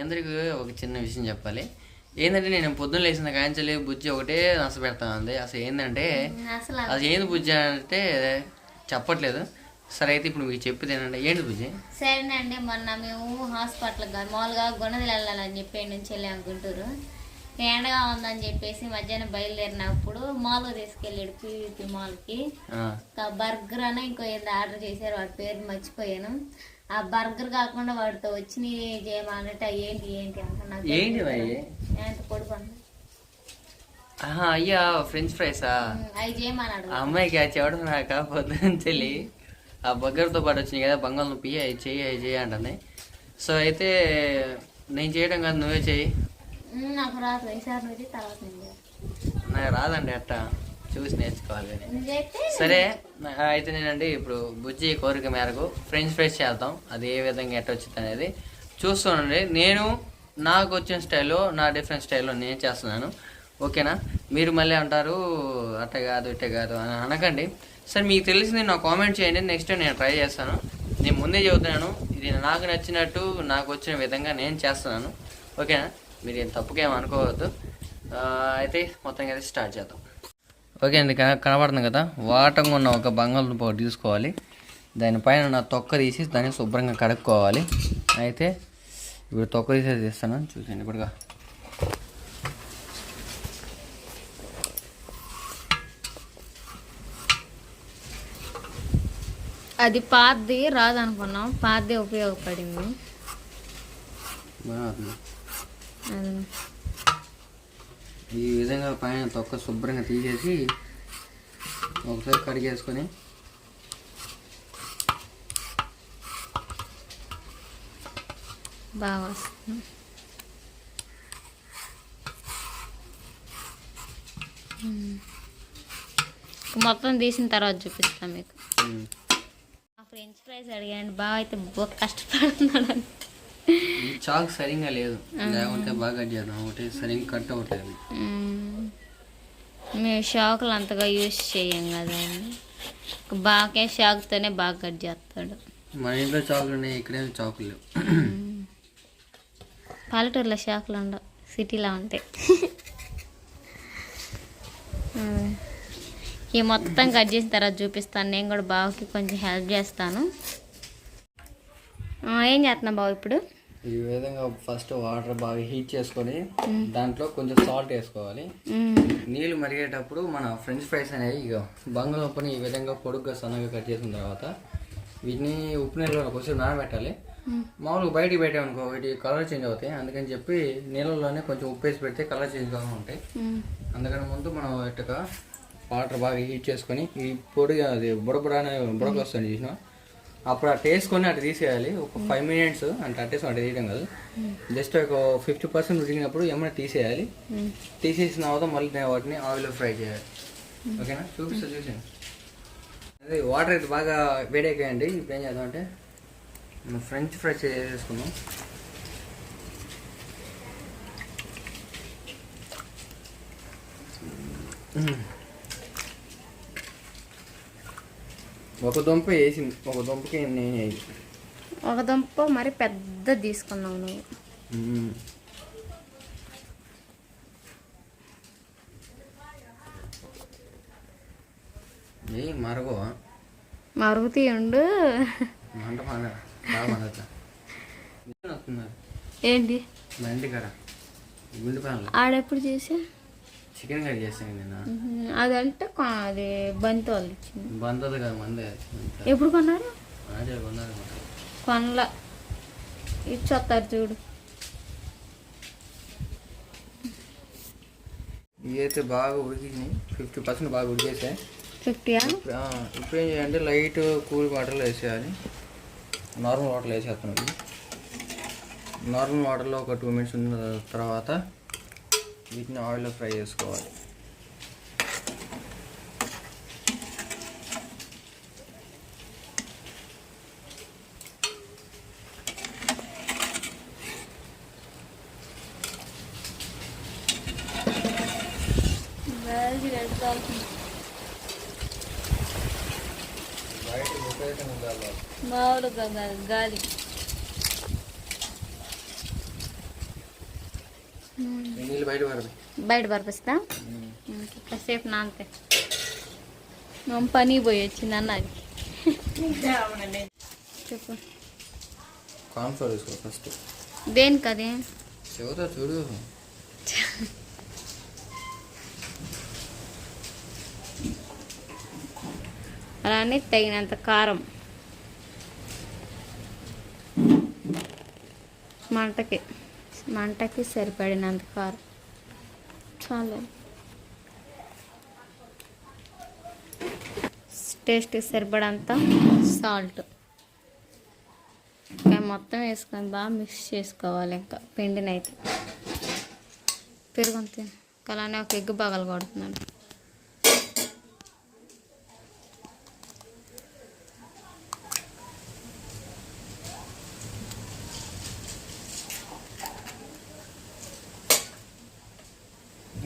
అందరికీ ఒక చిన్న విషయం చెప్పాలి? ఏంటంటే నేను పొద్దున్న లేచిన కాంచలి బుజ్జి ఒకటే నచ్చ పెడతాను అంది అసలు ఏంటంటే అసలు ఏంది బుజ్జి అంటే చెప్పట్లేదు. సరే అయితే ఇప్పుడు మీకు చెప్పేది ఏంటంటే ఏంటి బుజ్జి? సరేనండి మొన్న మేము హాస్పిటల్ మామూలుగా గుణదలు వెళ్ళాలని చెప్పి నుంచి వెళ్ళాము గుంటూరు. ఎండగా ఉందని చెప్పేసి మధ్యాహ్నం బయలుదేరినప్పుడు మాల్కి తీసుకెళ్ళాడు పీవీపీ మాల్కి. బర్గర్ అని ఇంకో ఏదో ఆర్డర్ చేశారు వాడి పేరు మర్చిపోయాను. ఆ బర్గర్ కాకుండా వాడితో వచ్చి చేయమన్నట్టు "అవి ఏంటి ఏంటి ఏంటి కొడుకు ఆహా, అయ్యా ఫ్రెంచ్ ఫ్రైసా? అవి చేయమన్నాడు ఆ అమ్మాయికి అది చెప్పడం చెల్లి ఆ బగ్గర్తో పాటు వచ్చినాయి కదా బంగాళదుంపి అవి చెయ్యి అవి చెయ్యి అంటుంది. సో అయితే నేను చేయడం కాదు నువ్వే చెయ్యి. "ఉమ్, నాకు రాదు ఈసారి నుంచి తర్వాత నేను చేస్తా." నాకు రాదండి అట్ట. చూసి నేర్చుకోవాలి కానీ. సరే అయితే నేనండి ఇప్పుడు బుజ్జి కోరిక మేరకు ఫ్రెంచ్ ఫ్రైస్ చేద్దాం. అది ఏ విధంగా ఎట్ట వచ్చింది అనేది చూస్తానండి. నేను నాకు వచ్చిన స్టైల్లో నా డిఫరెంట్ స్టైల్లో నేను చేస్తున్నాను. ఓకేనా? మీరు మళ్ళీ అంటారు అట్ట కాదు ఇట్ట కాదు అని అనకండి. సరే మీకు తెలిసింది నాకు కామెంట్ చేయండి. నెక్స్ట్ టైం నేను ట్రై చేస్తాను. నేను ముందే చెబుతున్నాను. ఇది నాకు నచ్చినట్టు నాకు వచ్చిన విధంగా నేను చేస్తున్నాను. ఓకేనా? మీరు ఏం ఆ, అయితే మొత్తంగా అయితే స్టార్ట్ చేద్దాం. ఓకే అండి కన- కనబడుతుంది కదా? వాటంగా ఉన్న ఒక బంగాళదుంప ఒకటి తీసుకోవాలి. దానిపైన నా తొక్క తీసి దాన్ని శుభ్రంగా కడుక్కోవాలి. అయితే ఇప్పుడు తొక్క తీసేది తీస్తాను. చూసండి ఇప్పుడుగా. అది పాతది రాదనుకున్నాం. పాతది ఉపయోగపడింది. ఈ విధంగా పైన తొక్క శుభ్రంగా తీసేసి ఒకసారి కడిగేసుకొని బాగా వస్తుంది. మొత్తం తీసిన తర్వాత చూపిస్తాను మీకు. ఆ ఫ్రెంచ్ ఫ్రైస్ అడిగాను బాగా అయితే బాగా కష్టపడుతున్నాడు చాక్ సరిగ్గా లేదు. లేకుంటే బాగా కట్ చేద్దాం ఒకటి సరిగ్గా కట్ అవ్వట్లేదు మ్మ్. షాకులు అంతగా యూజ్ చేయం కదా బాగా షాక్తోనే బాగా కట్ చేస్తాడు. మన ఇంట్లో చాకులు ఉన్నాయి ఇక్కడేమి చాకులు లేవు. పల్లెటూరులో షాకులు ఉండవు సిటీలో ఉంటాయి. ఈ మొత్తం కట్ చేసిన తర్వాత చూపిస్తాను నేను కూడా బావకి కొంచెం హెల్ప్ చేస్తాను. ఏం చేస్తున్నా బావ ఇప్పుడు? ఈ విధంగా ఫస్ట్ వాటర్ బాగా హీట్ చేసుకొని దాంట్లో కొంచెం సాల్ట్ వేసుకోవాలి. నీళ్ళు మరిగేటప్పుడు మన ఫ్రెంచ్ ఫ్రైస్ అనేవి ఇక బంగాళదుంపని ఈ విధంగా పొడుగ్గా సన్నగా కట్ చేసిన తర్వాత వీటిని ఉప్పు నీళ్ళలో కొంచెం నానబెట్టాలి. మామూలుగా బయటికి పెట్టామనుకో వీటి కలర్ చేంజ్ అవుతాయి. అందుకని చెప్పి నీళ్ళలోనే కొంచెం ఉప్పు వేసి పెడితే కలర్ చేంజ్ కాకుండా ఉంటాయి. అందుకని ముందు మనం ఇట్టుగా వాటర్ బాగా హీట్ చేసుకొని ఈ పొడిగా అది బుడబుడ అనే బుడక వస్తుంది చూసిన అప్పుడు అటు వేసుకొని అటు తీసేయాలి. ఒక ఫైవ్ మినిట్స్ అంటే అట్టేసుకొని అటు తీయడం కాదు. జస్ట్ ఒక ఫిఫ్టీ పర్సెంట్ ఉడికినప్పుడు ఏమైనా తీసేయాలి. మ్మ్. తీసేసిన తర్వాత మళ్ళీ నేను వాటిని ఆయిల్లో ఫ్రై చేయాలి. ఓకేనా చూపిస్తా చూసాను అదే వాటర్ అయితే బాగా వేడెక్కాయండి. ఇప్పుడు ఏం చేద్దాం అంటే మనం ఫ్రెంచ్ ఫ్రై చేసేసుకుందాం. ఒక దుంప వేసింది. ఒక దుంపకి నేను వేసి ఒక దుంప మరి పెద్ద తీసుకున్నావు నువ్వు. మరగో. మరుగుతీ ఉండు. ఏంటి? ఆడెప్పుడు చేసా? చికెన్ కర్రీ చేస్తాను నేను. అదంటే అది బంతి వాళ్ళు ఇచ్చింది. బందదు కదా మందే. ఎప్పుడు కొన్నారు? అదే బందారు కొనల. ఇచ్చొస్తారు చూడు. ఇవి అయితే బాగా ఉడికినాయి ఫిఫ్టీ పర్సెంట్ బాగా ఉడికేసాయి ఫిఫ్టీయా? ఇప్పుడు ఏం చేయాలంటే లైట్ కూల్ వాటర్లో వేసేయాలి. నార్మల్ వాటర్లో వేసేస్తున్నాం. ఇది నార్మల్ వాటర్లో ఒక టూ మినిట్స్ ఉన్న తర్వాత వీటిని ఆయిల్లో ఫ్రై చేసుకోవాలి. మామూలుగా గాలి బయట పరపిస్తా కాసేపు నాంతే మేము పని పోయి వచ్చింది అన్నది చెప్పు. వేసుకో ఫస్ట్ దేనికి అది చెబుతా చూడు. అలానే తగినంత కారం. మంటకి. మంటకి సరిపడినంత కారం. చాలు. టేస్ట్ సరిపడంత సాల్ట్. ఇంకా మొత్తం వేసుకొని బాగా మిక్స్ చేసుకోవాలి ఇంకా పిండినైతే. పెరుగుతుంది అలానే ఒక ఎగ్గు బాగలు కొడుతున్నాను.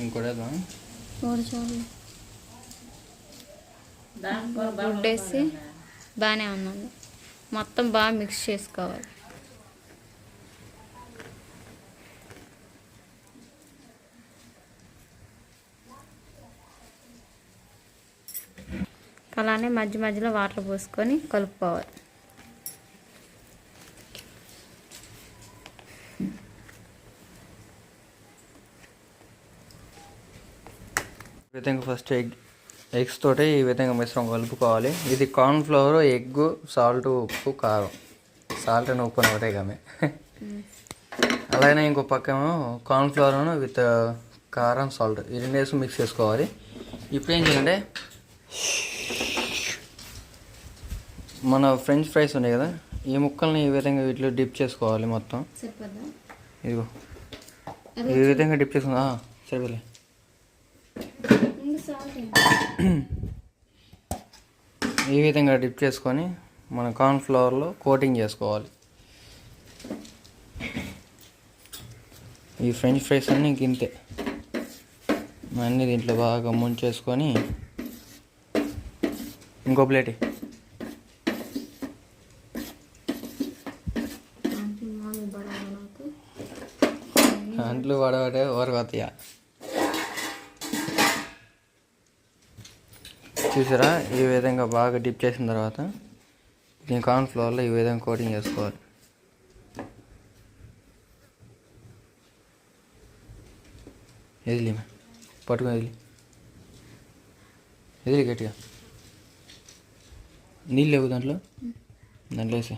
ఇంకోటి వేద్దాం మూడు చాలు గుడ్డేసి బాగానే ఉందండి మొత్తం బాగా మిక్స్ చేసుకోవాలి. అలానే మధ్య మధ్యలో వాటర్ పోసుకొని కలుపుకోవాలి. విధంగా ఫస్ట్ ఎగ్ ఎగ్స్ తోటి ఈ విధంగా మిశ్రమం కలుపుకోవాలి. ఇది కార్న్ ఫ్లవర్ ఎగ్ సాల్ట్ ఉప్పు కారం. సాల్ట్ అని ఉప్పు అని ఒకటే కమే అలాగే ఇంకో పక్కేమో కార్న్ ఫ్లవర్ విత్ కారం సాల్ట్ ఈ రెండు వేసి మిక్స్ చేసుకోవాలి. ఇప్పుడు ఏం చేయాలంటే మన ఫ్రెంచ్ ఫ్రైస్ ఉన్నాయి కదా ఈ ముక్కల్ని ఈ విధంగా వీటిలో డిప్ చేసుకోవాలి మొత్తం. ఇదిగో. ఈ విధంగా డిప్ చేసుకున్నా సరిపోలే. ఈ విధంగా డిప్ చేసుకొని మన కార్న్ ఫ్లవర్లో కోటింగ్ చేసుకోవాలి. ఈ ఫ్రెంచ్ ఫ్రైస్ అన్నీ ఇంతే. అన్నీ దీంట్లో బాగా ముంచేసుకొని ఇంకో ప్లేట్. అంట్లు పడబట్టే ఓరగొత్తయా చూసారా? ఈ విధంగా బాగా డిప్ చేసిన తర్వాత దీని కార్న్ ఫ్లోర్లో ఈ విధంగా కోటింగ్ చేసుకోవాలి. ఎదిలి పట్టుకొని ఎదిలి. ఎదిలి గట్టిగా. నీళ్ళు లేవు దాంట్లో? దాంట్లో వేసే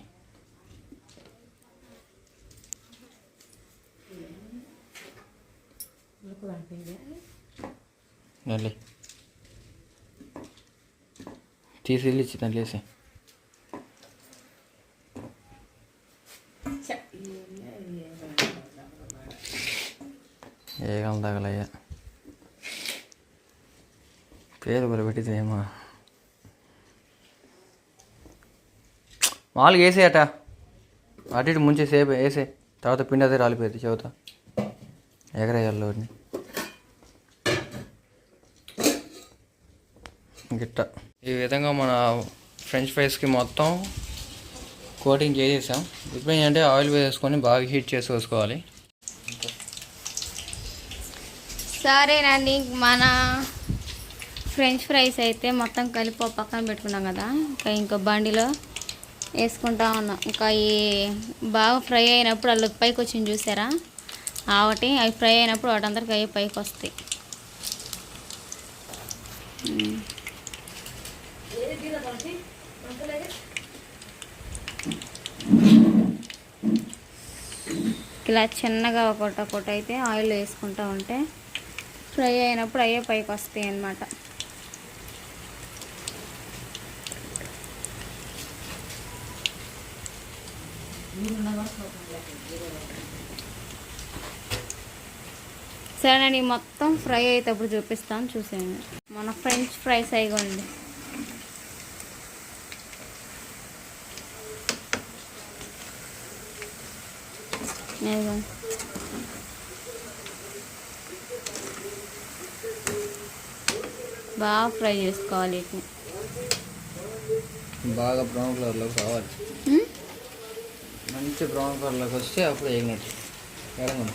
దాంట్లో తీసి వెళ్ళి ఇచ్చి దాంట్లో కాలం ఏగలు తగలయ్యా పేరు కూడా పెట్టితే ఏమో మామూలుగా వేసేయట అటు ఇటు ముంచేసి వేసే తర్వాత పిండి అదే రాలిపోయింది చెబుతా ఎగరేయాలి గిట్ట ఈ విధంగా మన ఫ్రెంచ్ ఫ్రైస్కి మొత్తం కోటింగ్ చేసేసాం. ఇప్పుడు ఏంటంటే ఆయిల్ వేసుకొని బాగా హీట్ చేసి వేసుకోవాలి. సరేనండి మన ఫ్రెంచ్ ఫ్రైస్ అయితే మొత్తం కలిపి పక్కన పెట్టుకున్నాం కదా. ఇంకా ఇంకో బండిలో వేసుకుంటా ఉన్నాం. ఇంకా ఈ బాగా ఫ్రై అయినప్పుడు అల్లు పైకి వచ్చింది చూసారా? ఆ ఒకటి అవి ఫ్రై అయినప్పుడు వాటందరికి అవి పైకి వస్తాయి. ఇలా చిన్నగా ఒకటి ఒకటి అయితే ఆయిల్ వేసుకుంటూ ఉంటే ఫ్రై అయినప్పుడు అయ్యే పైకి వస్తాయి అన్నమాట. సరేనండి మొత్తం ఫ్రై అయ్యేటప్పుడు చూపిస్తాను చూసేయండి. మన ఫ్రెంచ్ ఫ్రైస్ అయిగా ఉంది బాగా ఫ్రై చేసుకోవాలి బాగా బ్రౌన్ కలర్లోకి రావాలి. మంచి బ్రౌన్ కలర్లోకి వస్తే అప్పుడు వేగినట్టు ఎడమ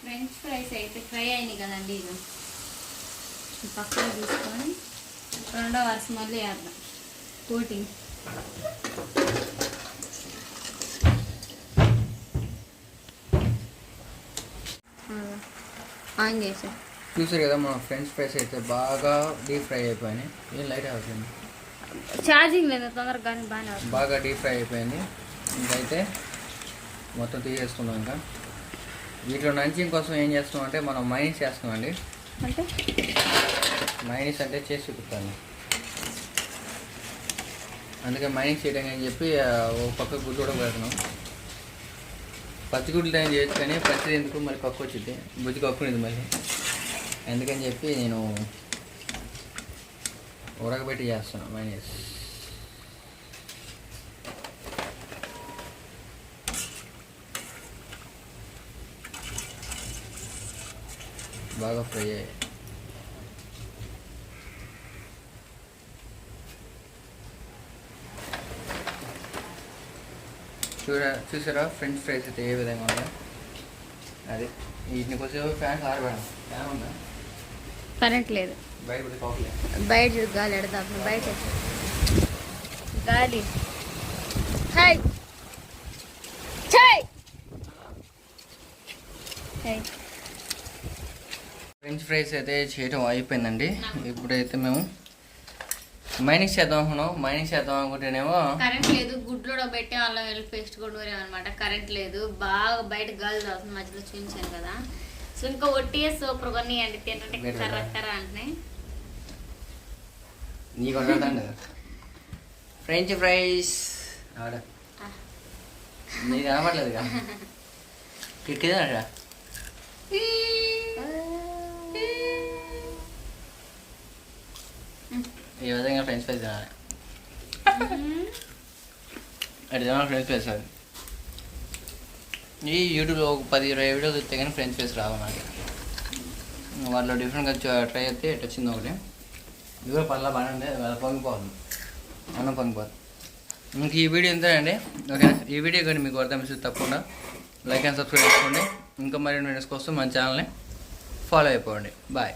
ఫ్రెంచ్ ఫ్రైస్ అయితే ఫ్రై అయింది కదండి ఇది పక్కన చూసుకొని రెండో వరుస మళ్ళీ వేద్దాం. కోటింగ్. ఆన్ చేసా. చూసారు కదా మన ఫ్రెంచ్ ఫ్రైస్ అయితే బాగా డీప్ ఫ్రై అయిపోయినాయి. ఏం లైట్ అవుతుంది ఛార్జింగ్ లేదు తొందరగా వస్తుంది. బాగా డీప్ ఫ్రై అయిపోయింది. ఇంకైతే మొత్తం తీసేసుకున్నాం ఇంకా. వీటిలో నంచింగ్ కోసం ఏం చేస్తున్నాం అంటే మనం మైనస్ చేస్తున్నాం అండి. అంటే? మైనస్ అంటే చేసి చూపిస్తాను. అందుకే మైనింగ్ చేయడం అని చెప్పి ఓ పక్క గుడ్డు కూడా పెడతాం పచ్చి గుడ్లు టైం చేయొచ్చు కానీ పచ్చి ఎందుకు మరి పక్క వచ్చింది బుజ్జి కక్కునేది మళ్ళీ. అందుకని చెప్పి నేను ఉరగబెట్టి చేస్తున్నాను మైనస్ బాగా ఫ్రై అయ్యాయి. చూడ చూసారా? ఫ్రెంచ్ ఫ్రైస్ అయితే ఏ విధంగా ఉందో? అది. వీటిని కొంచెం ఫ్యాన్ ఆరబెడడం ఫ్యాన్ ఉందా? కరెంట్ లేదు బయట గాలి ఎడదాం బయట గాలి. హాయ్ ఫ్రెంచ్ ఫ్రైస్ అయితే చేయడం అయిపోయిందండి. ఇప్పుడైతే మేము మైనస్ చేద్దాం అనుకున్నాం మైనస్ చేద్దాం అనుకుంటేనేమో కరెంట్ లేదు గుడ్లో పెట్టి అల్లం వెళ్ళి పేస్ట్ కొట్టుకోలేము అనమాట కరెంట్ లేదు బాగా బయట గాలి తాగుతుంది మధ్యలో చూపించాను కదా. సో ఇంకా ఒట్టి సూపర్ కొన్ని అండి. వేడి కర్ర. కర్ర అంటే నీకు వండదండి ఫ్రెంచ్ ఫ్రైస్ ఆడ. నీకు కనపడలేదు కదా కిక్కిదా ఈ విధంగా ఫ్రెంచ్ ఫ్రైస్ తినాలి అటు తినాలి ఫ్రెంచ్ ఫ్రైస్ అది ఈ యూట్యూబ్లో ఒక పది ఇరవై వీడియోలు చూస్తే కానీ ఫ్రెంచ్ ఫ్రైస్ రావు నాకు వాటిలో డిఫరెంట్గా ట్రై అయితే ఎటు వచ్చింది ఒకటి ఇది కూడా పర్లా బాగానే ఉంది వాళ్ళ పొంగిపోతుంది అన్నం పొంగిపోతుంది ఇంక ఈ వీడియో ఎంతేనండి ఓకే ఈ వీడియో కానీ మీకు అర్థం ఇస్తే తప్పకుండా లైక్ అండ్ సబ్స్క్రైబ్ చేసుకోండి ఇంకా మరిన్ని వీడియోస్ కోసం మన ఛానల్ని ఫాలో అయిపోండి బాయ్